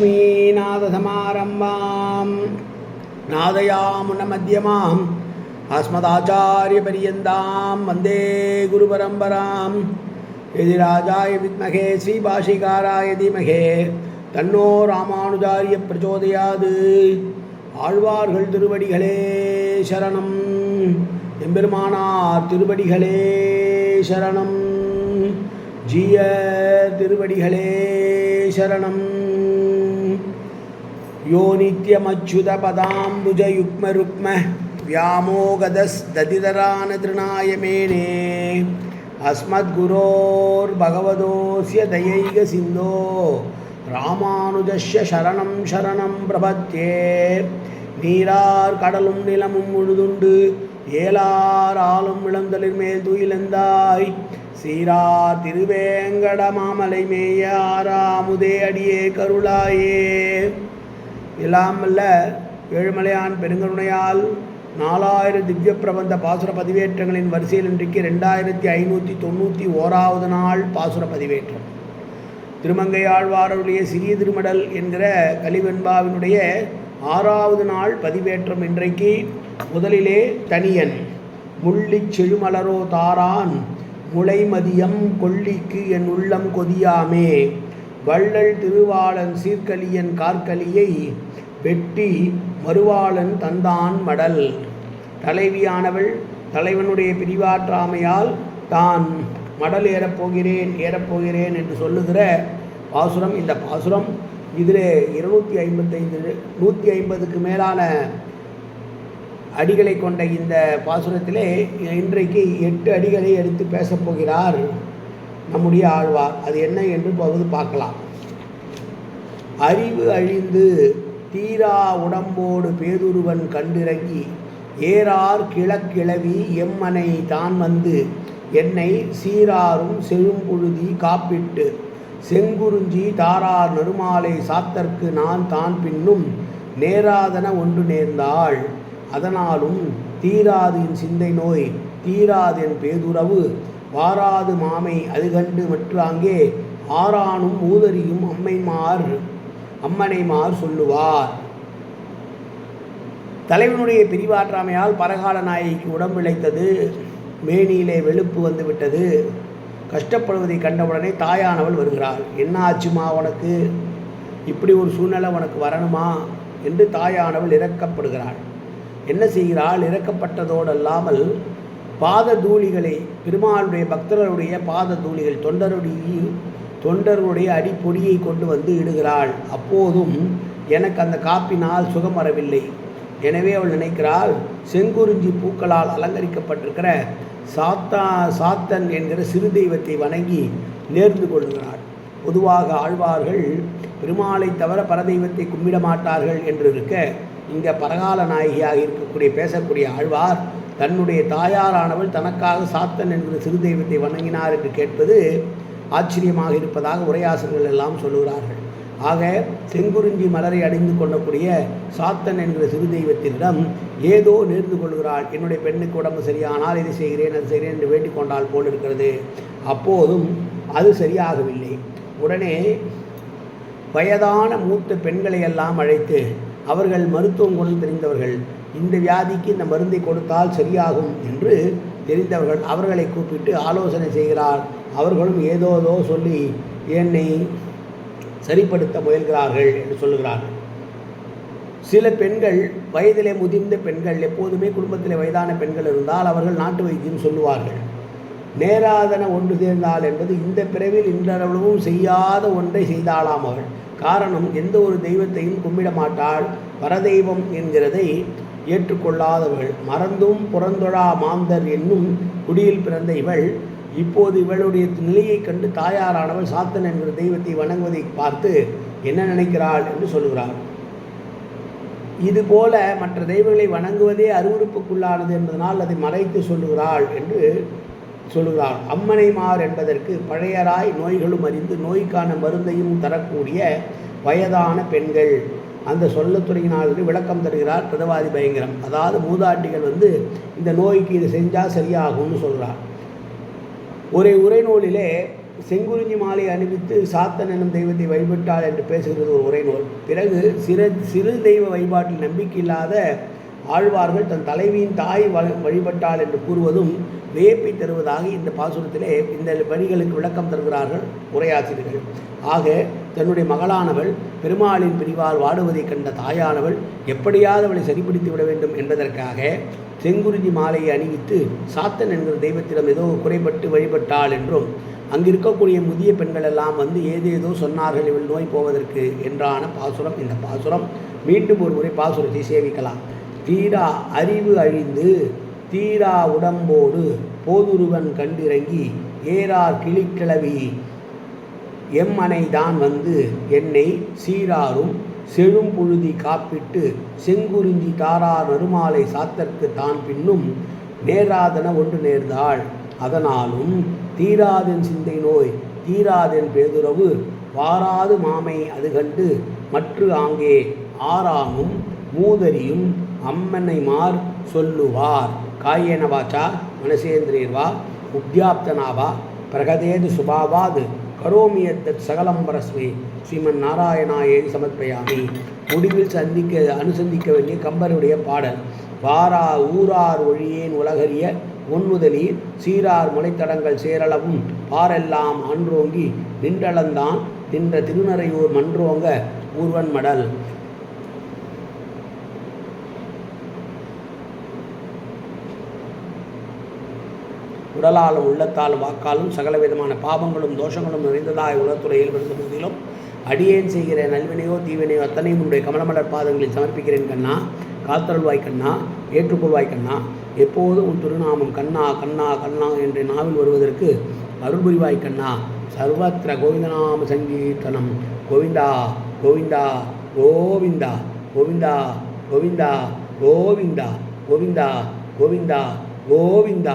லக்ஷ்மீநாதசமாரம்பாம் நாதயாமுன மத்தியமாம் அஸ்மதாச்சாரியபரியந்தாம் வந்தே குருபரம்பராம் எதி ராஜாய வித்மகே ஸ்ரீபாஷிகாராய தீமகே தன்னோ ராமானுஜாரிய பிரச்சோதையாது ஆழ்வார்கள் திருவடிகளே சரணம். எம்பெருமானார் திருவடிகளே சரணம். ஜீய திருவடிகளே சரணம். யோ நித்யமச்சுதபதாம்புஜயுக்மருக்ம व्यामोगदस्तदितरानतृणाय मेने अस्मद्गुरोर्भगवतोऽस्य दयैकसिन्धो ராமானுஜஸ்ய சரணம் சரணம் பிரபத்தியே நீரார் கடலும் நிலமும் முழுதுண்டு ஏலார் ஆளும் இளந்தலிர் மேல் துயிலந்தாய் சீரார் திருவேங்கட மாமலை மேய ஆறாமுதே அடியே கருளாயே எல்லாம் ஏழுமலையான் பெருங்கருணையால் நாலாயிரம் திவ்ய பிரபந்த பாசுர பதிவேற்றங்களின் வரிசையில் இன்றைக்கு ரெண்டாயிரத்தி ஐநூற்றி தொண்ணூற்றி ஓராவது நாள் பாசுர பதிவேற்றம். திருமங்கையாழ்வாருடைய சிறிய திருமடல் என்கிற கலிவெண்பாவினுடைய ஆறாவது நாள் பதிவேற்றம் இன்றைக்கு முதலிலே தனியன் முள்ளிச் செழுமலரோ தாரான் முளைமதியம் கொல்லிக்கு என் உள்ளம் கொதியாமே வள்ளல் திருவாளன் சீர்கலியன் கார்கலியை வெட்டி மறுவாளன் தந்தான் மடல். தலைவியானவள் தலைவனுடைய பிரிவாற்றாமையால் தான் மடல் ஏறப்போகிறேன் ஏறப்போகிறேன் என்று சொல்லுகிற பாசுரம் இந்த பாசுரம் இதில் இருநூற்றி ஐம்பத்தைந்து நூற்றி ஐம்பதுக்கு மேலான அடிகளை கொண்ட இந்த பாசுரத்திலே இன்றைக்கு எட்டு அடிகளை எடுத்து பேசப்போகிறார் நம்முடைய ஆழ்வார். அது என்ன என்று பகுது பார்க்கலாம். அறிவு அழிந்து தீரா உடம்போடு பேதுருவன் கண்டிறங்கி ஏறார் கிழக்கிழவி எம்மனை தான் வந்து என்னை சீராரும் செழும்புழுதி காப்பிட்டு செங்குறிஞ்சி தாரார் நறுமாலை சாத்தற்கு நான் தான் பின்னும் நேராதன ஒன்று நேர்ந்தாள். அதனாலும் தீராதின் சிந்தை நோய் தீராதென் பேதுறவு வாராது மாமை அது கண்டு மற்றாங்கே ஆறானும் ஊதரியும் அம்மைமார். அம்மனைமார் சொல்லுவார். தலைவனுடைய பிரிவாற்றாமையால் பரகால நாயகிக்கு உடம்பிழைத்தது மேனியிலே வெளுப்பு வந்துவிட்டது கஷ்டப்படுவதை கண்டவுடனே தாயானவள் வருகிறாள். என்ன ஆச்சுமா உனக்கு? இப்படி ஒரு சூழ்நிலை உனக்கு வரணுமா? என்று தாயானவள் இறக்கப்படுகிறாள் என்ன செய்கிறாள்? இறக்கப்பட்டதோடு அல்லாமல் பாத தூளிகளை பெருமாளுடைய பக்தர்களுடைய பாத தூளிகள் தொண்டருடைய தொண்டர்களுடைய அடிப்பொடியை கொண்டு வந்து இடுகிறாள். அப்போதும் எனக்கு அந்த காப்பினால் சுகம் வரவில்லை. எனவே அவள் நினைக்கிறாள் செங்குறிஞ்சி பூக்களால் அலங்கரிக்கப்பட்டிருக்கிற சாத்தா சாத்தன் என்கிற சிறு தெய்வத்தை வணங்கி நேர்ந்து கொள்கிறாள். பொதுவாக ஆழ்வார்கள் பெருமாளை தவிர பரதெய்வத்தை கும்பிட மாட்டார்கள் என்று இருக்க இங்கே பரகால நாயகியாக இருக்கக்கூடிய பேசக்கூடிய ஆழ்வார் தன்னுடைய தாயாரானவள் தனக்காக சாத்தன் என்கிற சிறு தெய்வத்தை வணங்கினார் என்று கேட்பது ஆச்சரியமாக இருப்பதாக உரையாசர்கள் எல்லாம் சொல்லுகிறார்கள். ஆக செங்குறிஞ்சி மலரை அணிந்து கொள்ளக்கூடிய சாத்தன் என்கிற சிறு தெய்வத்தினிடம் ஏதோ நேர்ந்து கொள்கிறாள். என்னுடைய பெண்ணுக்கு உடம்பு சரியானால் இதை செய்கிறேன் அது செய்கிறேன் என்று வேண்டிக் கொண்டால் போல் இருக்கிறது. அப்போதும் அது சரியாகவில்லை. உடனே வயதான மூத்த பெண்களை எல்லாம் அழைத்து அவர்கள் மருத்துவம் குணம் தெரிந்தவர்கள். இந்த வியாதிக்கு இந்த மருந்தை கொடுத்தால் சரியாகும் என்று தெரிந்தவர்கள் அவர்களை கூப்பிட்டு ஆலோசனை செய்கிறார். அவர்களும் ஏதோதோ சொல்லி என்னை சரிப்படுத்த முயல்கிறார்கள் என்று சொல்லுகிறார்கள். சில பெண்கள் வயதிலே முதிர்ந்த பெண்கள் எப்போதுமே குடும்பத்தில் வயதான பெண்கள் இருந்தால் அவர்கள் நாட்டு வைத்தியம் சொல்லுவார்கள். நேராதன ஒன்று சேர்ந்தால் என்பது இந்த பிறவில் இன்றளவும் செய்யாத ஒன்றை செய்தாளாம் அவள். காரணம் எந்த ஒரு தெய்வத்தையும் கும்பிட மாட்டாள். வரதெய்வம் என்கிறதை ஏற்றுக்கொள்ளாதவள். மறந்தும் புறந்தொழா மாந்தர் என்னும் குடியில் பிறந்த இவள் இப்போது இவளுடைய நிலையை கண்டு தாயாரானவள் சாத்தன் என்கிற தெய்வத்தை வணங்குவதை பார்த்து என்ன நினைக்கிறாள் என்று சொல்லுகிறாள். இதுபோல மற்ற தெய்வங்களை வணங்குவதே அருவறுப்புக்குள்ளானது என்பதனால் அதை மறைத்து சொல்லுகிறாள் என்று சொல்லுகிறாள். அம்மனைமார் என்பதற்கு பழையராய் நோய்களும் அறிந்து நோய்க்கான மருந்தையும் தரக்கூடிய வயதான பெண்கள் அந்த சொல்லத்துறையினால் விளக்கம் தருகிறார் பிரதவாதி பயங்கரம். அதாவது மூதாட்டிகள் வந்து இந்த நோய்க்கு இது செஞ்சால் சரியாகும்னு சொல்கிறார் ஒரே உரைநூலிலே செங்குறிஞ்சி மாலை அணிவித்து சாத்தன் எனும் தெய்வத்தை வழிபட்டாள் என்று பேசுகிறது ஒரு உரைநூல் பிறகு சிறு சிறு தெய்வ வழிபாட்டில் நம்பிக்கை இல்லாத ஆழ்வார்கள் தன் தலைவியின் தாய் வழிபட்டாள் என்று கூறுவதும் வியப்பை தருவதாக இந்த பாசுரத்திலே இந்த வரிகளுக்கு விளக்கம் தருகிறார்கள் உரையாசிரியர்கள். ஆக தன்னுடைய மகளானவள் பெருமாளின் பிரிவால் வாடுவதைக் கண்ட தாயானவள் எப்படியாவது அவளை சரிப்படுத்தி விட வேண்டும் என்பதற்காக செங்குருதி மாலையை அணிவித்து சாத்தன் என்கிற தெய்வத்திடம் ஏதோ குறைபட்டு வழிபட்டாள் என்றும் அங்கு இருக்கக்கூடிய முதிய பெண்கள் எல்லாம் வந்து ஏதேதோ சொன்னார்கள் இவள் நோய் போவதற்கு என்றான பாசுரம் இந்த பாசுரம் மீண்டும் ஒரு முறை பாசுரத்தை சேவிக்கலாம். தீரா அறிவு அழிந்து தீரா உடம்போடு போதுருவன் கண்டிறங்கி ஏறார் கிளிக்கிழவி. எம்மனை தான் வந்து என்னை சீராரும் செழும் புழுதி காப்பிட்டு செங்குறிஞ்சி தாரார் நறுமாலை சாத்தற்கு தான் பின்னும் நேராதன ஒன்று நேர்ந்தாள். அதனாலும் தீராதென் சிந்தை நோய் தீராதென் பேதுறவு வாராது மாமை அது கண்டு மற்று ஆங்கே ஆறாமும் மூதரியும் அம்மனை மார் சொல்லுவார். காயேன வாச்சா மனசேந்திரியர்வா உத்யாப்தனாவா பிரகதேது சுபாவாது கரோமி எத்தத் சகலம் ஸ்ரீமன் நாராயணாயே சமர்ப்பயாமி. முடிவில் சந்திக்க அனுசந்திக்க வேண்டிய கம்பருடைய பாடல் வாரா ஊரார் ஒழியேன் உலகறிய ஒன்முதலீர் சீரார் முளைத்தடங்கள் சேரளவும் பாரெல்லாம் ஆன்றோங்கி நின்றளந்தான் நின்ற திருநறையூர் மன்றோங்க ஊர்வன் மடல் உடலாலும் உள்ளத்தாலும் வாக்காலும் சகல விதமான பாவங்களும் தோஷங்களும் நிறைந்ததாய் உலகத்துறையில் இருந்த போதிலும் அடியேன் செய்கிற நல்வினையோ தீவினையோ அத்தனையும் உன்னுடைய கமலமலர் பாதங்களில் சமர்ப்பிக்கிறேன் கண்ணா. காத்தருள்வாய் கண்ணா ஏற்றுக்கொள்வாய் கண்ணா. எப்போதும் உன் திருநாமம் கண்ணா கண்ணா கண்ணா என்று நாவில் வருவதற்கு அருள்புரிவாய் கண்ணா. சர்வத்திர கோவிந்தநாம சங்கீர்த்தனம். கோவிந்தா கோவிந்தா கோவிந்தா கோவிந்தா கோவிந்தா கோவிந்தா கோவிந்தா கோவிந்தா கோவிந்தா.